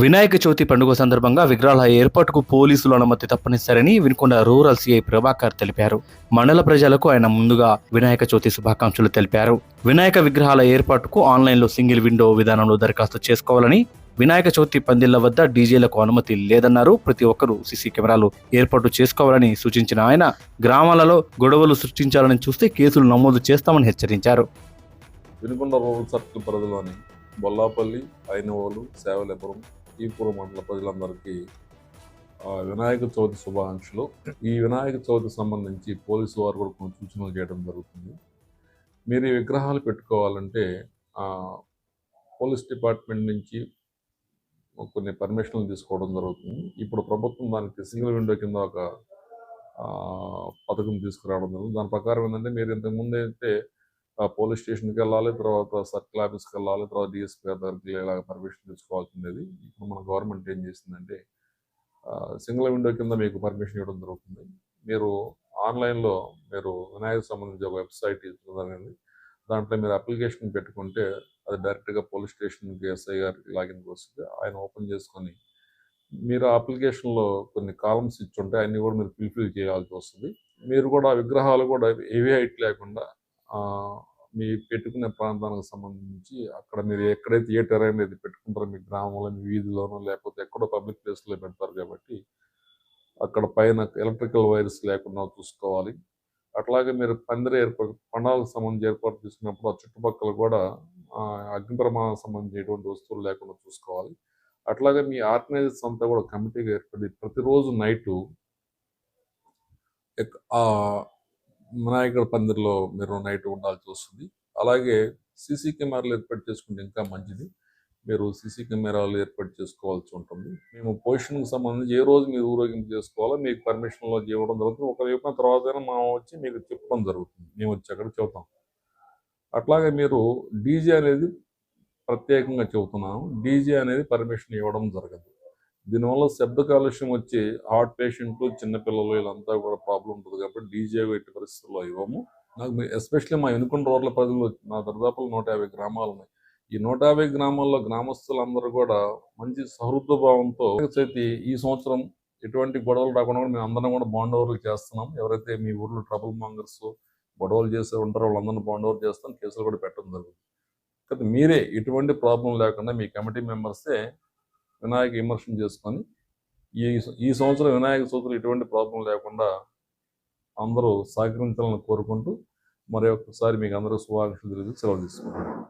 వినాయక చవితి పండుగ సందర్భంగా విగ్రహాల ఏర్పాటుకు పోలీసుల అనుమతి తప్పనిసరని వినుకొండ రూరల్ సిఐ ప్రభాకర్ తెలిపారు. మండల ప్రజలకు ఆయన ముందుగా వినాయక చవితి శుభాకాంక్షలు తెలిపారు. వినాయక విగ్రహాల ఏర్పాటుకు ఆన్లైన్లో సింగిల్ విండో విధానంలో దరఖాస్తు చేసుకోవాలని వినాయక చవితి పందిళ్ళ వద్ద డీజేలకు అనుమతి లేదన్నారు. ప్రతి ఒక్కరూ సీసీ కెమెరాలు ఏర్పాటు చేసుకోవాలని సూచించిన ఆయన గ్రామాలలో గొడవలు సృష్టించాలని చూస్తే కేసులు నమోదు చేస్తామని హెచ్చరించారు. వినుకొండ రూరల్ సర్కిల్ పరిధిలోని బొల్లాపల్లి ఐనవోలు సేవలేపురం ఈపురం మండల ప్రజలందరికీ వినాయక చవితి శుభాకాంక్షలు. ఈ వినాయక చవితి సంబంధించి పోలీసు వారు కూడా కొన్ని సూచనలు చేయడం జరుగుతుంది. మీరు ఈ విగ్రహాలు పెట్టుకోవాలంటే పోలీస్ డిపార్ట్మెంట్ నుంచి కొన్ని పర్మిషన్లు తీసుకోవడం జరుగుతుంది. ఇప్పుడు ప్రభుత్వం దానికి సింగిల్ విండో కింద ఒక పథకం తీసుకురావడం జరుగుతుంది. దాని ప్రకారం ఏంటంటే మీరు ఇంతకుముందు అయితే పోలీస్ స్టేషన్కి వెళ్ళాలి తర్వాత సర్కిల్ ఆఫీస్కి వెళ్ళాలి తర్వాత డిఎస్పీ గారి దగ్గరికి ఇలాగ పర్మిషన్ తీసుకోవాల్సింది ఇప్పుడు మన గవర్నమెంట్ ఏం చేసిందంటే సింగిల్ విండో కింద మీకు పర్మిషన్ ఇవ్వడం జరుగుతుంది. మీరు ఆన్లైన్లో మీరు వినాయక సంబంధించి ఒక వెబ్సైట్ ఇస్తుంది దాంట్లో మీరు అప్లికేషన్ పెట్టుకుంటే అది డైరెక్ట్గా పోలీస్ స్టేషన్కి ఎస్ఐ గారికి లాగిన్కి వస్తుంది ఆయన ఓపెన్ చేసుకొని మీరు ఆ అప్లికేషన్లో కొన్ని కాలమ్స్ ఇచ్చి ఉంటాయి అన్నీ కూడా మీరు ఫిల్ఫిల్ చేయాల్సి వస్తుంది. మీరు కూడా ఆ విగ్రహాలు కూడా హెవీ హైట్ లేకుండా మీ పెట్టుకునే ప్రాంతానికి సంబంధించి అక్కడ మీరు ఎక్కడైతే ఏ టెరైన్ అయితే పెట్టుకుంటారో మీ గ్రామంలో మీ వీధిలోనో లేకపోతే ఎక్కడో పబ్లిక్ ప్లేస్లో పెడతారు కాబట్టి అక్కడ పైన ఎలక్ట్రికల్ వైర్స్ లేకుండా చూసుకోవాలి. అట్లాగే మీరు పందిరి ఏర్పాటు పండాలకు సంబంధించి ఏర్పాటు చేసుకున్నప్పుడు ఆ చుట్టుపక్కల కూడా అగ్ని ప్రమాదం సంబంధించినటువంటి వస్తువులు లేకుండా చూసుకోవాలి. అట్లాగే మీ ఆర్గనైజర్స్ అంతా కూడా కమిటీగా ఏర్పడి ప్రతిరోజు నైటు ఆ వినాయకుడి పందిరిలో మీరు నైట్ ఉండాల్సి వస్తుంది. అలాగే సీసీ కెమెరాలు ఏర్పాటు చేసుకుంటే ఇంకా మంచిది. మీరు సీసీ కెమెరాలు ఏర్పాటు చేసుకోవాల్సి ఉంటుంది. మేము పొజిషన్కి సంబంధించి ఏ రోజు మీరు ఊరేగింపు చేసుకోవాలో మీకు పర్మిషన్లో చేయడం జరుగుతుంది. ఒక చెప్పిన తర్వాత మనం వచ్చి మీకు చెప్పడం జరుగుతుంది. మేము వచ్చి అక్కడ చెబుతాం. అట్లాగే మీరు డీజే అనేది ప్రత్యేకంగా చెబుతున్నాను. డీజే అనేది పర్మిషన్ ఇవ్వడం జరగదు. దీనివల్ల శబ్ద కాలుష్యం వచ్చి హార్ట్ పేషెంట్లు చిన్నపిల్లలు వీళ్ళంతా కూడా ప్రాబ్లం ఉంటుంది కాబట్టి డీజే పెట్టి పరిస్థితుల్లో ఇవ్వము నాకు ఎస్పెషల్లీ మా ఎన్నుకున్న రోడ్ల ప్రజలు నా దరిదాపులు నూట యాభై గ్రామాలు ఉన్నాయి ఈ నూట యాభై గ్రామాల్లో గ్రామస్తులందరూ కూడా మంచి సహృద భావంతో ఈ సంవత్సరం ఎటువంటి గొడవలు రాకుండా కూడా మేము అందరం కూడా బాండ్ ఓవర్లు చేస్తున్నాం. ఎవరైతే మీ ఊర్లో ట్రబుల్ మాంగర్స్ గొడవలు చేసే ఉంటారో వాళ్ళందరినీ బాండ్ ఓవర్ చేస్తాం కేసులు కూడా పెట్టడం జరుగుతుంది. కాబట్టి మీరే ఎటువంటి ప్రాబ్లం లేకుండా మీ కమిటీ మెంబర్సే వినాయక విమర్శం చేసుకొని ఈ ఈ సంవత్సరం వినాయక చవితిలో ఎటువంటి ప్రాబ్లం లేకుండా అందరూ సహకరించాలని కోరుకుంటూ మరి ఒక్కసారి మీకు అందరూ శుభాకాంక్షలు తెలియజేసి సెలవు తీసుకుంటాం